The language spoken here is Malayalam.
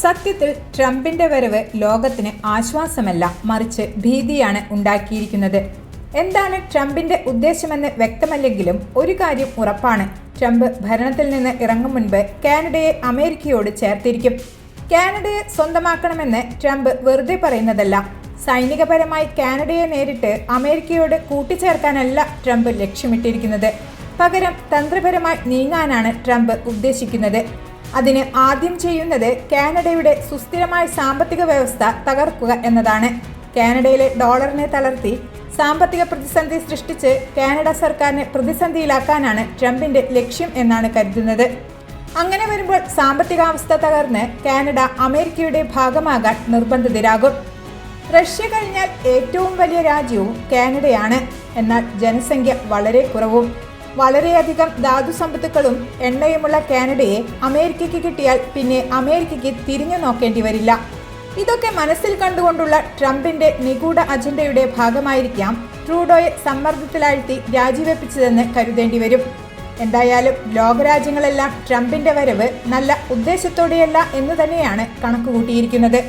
സത്യത്തിൽ ട്രംപിന്റെ വരവ് ലോകത്തിന് ആശ്വാസമല്ല മറിച്ച് ഭീതിയാണ് ഉണ്ടാക്കിയിരിക്കുന്നത്. എന്താണ് ട്രംപിന്റെ ഉദ്ദേശമെന്ന് വ്യക്തമല്ലെങ്കിലും ഒരു കാര്യം ഉറപ്പാണ്. ട്രംപ് ഭരണത്തിൽ നിന്ന് ഇറങ്ങും മുൻപ് കാനഡയെ അമേരിക്കയോട് ചേർത്തിരിക്കും. കാനഡയെ സ്വന്തമാക്കണമെന്ന് ട്രംപ് വെറുതെ പറയുന്നതല്ല. സൈനികപരമായി കാനഡയെ നേരിട്ട് അമേരിക്കയോട് കൂട്ടിച്ചേർക്കാനല്ല ട്രംപ് ലക്ഷ്യമിട്ടിരിക്കുന്നത്. പകരം തന്ത്രപരമായി നീങ്ങാനാണ് ട്രംപ് ഉദ്ദേശിക്കുന്നത്. അതിന് ആദ്യം ചെയ്യുന്നത് കാനഡയുടെ സുസ്ഥിരമായ സാമ്പത്തിക വ്യവസ്ഥ തകർക്കുക എന്നതാണ്. കാനഡയിലെ ഡോളറിനെ തളർത്തി സാമ്പത്തിക പ്രതിസന്ധി സൃഷ്ടിച്ച് കാനഡ സർക്കാരിനെ പ്രതിസന്ധിയിലാക്കാനാണ് ട്രംപിന്റെ ലക്ഷ്യം എന്നാണ് കരുതുന്നത്. അങ്ങനെ വരുമ്പോൾ സാമ്പത്തികാവസ്ഥ തകർന്ന് കാനഡ അമേരിക്കയുടെ ഭാഗമാകാൻ നിർബന്ധിതരാകും. റഷ്യ കഴിഞ്ഞാൽ ഏറ്റവും വലിയ രാജ്യവും കാനഡയാണ്. എന്നാൽ ജനസംഖ്യ വളരെ കുറവും. വളരെയധികം ധാതുസമ്പത്തുക്കളും എണ്ണയുമുള്ള കാനഡയെ അമേരിക്കയ്ക്ക് കിട്ടിയാൽ പിന്നെ അമേരിക്കയ്ക്ക് തിരിഞ്ഞു നോക്കേണ്ടി വരില്ല. ഇതൊക്കെ മനസ്സിൽ കണ്ടുകൊണ്ടുള്ള ട്രംപിന്റെ നിഗൂഢ അജണ്ടയുടെ ഭാഗമായിരിക്കാം ട്രൂഡോയെ സമ്മർദ്ദത്തിലാഴ്ത്തി രാജിവെപ്പിച്ചതെന്ന് കരുതേണ്ടി വരും. എന്തായാലും ലോകരാജ്യങ്ങളെല്ലാം ട്രംപിന്റെ വരവ് നല്ല ഉദ്ദേശത്തോടെയല്ല എന്ന് തന്നെയാണ് കണക്കുകൂട്ടിയിരിക്കുന്നത്.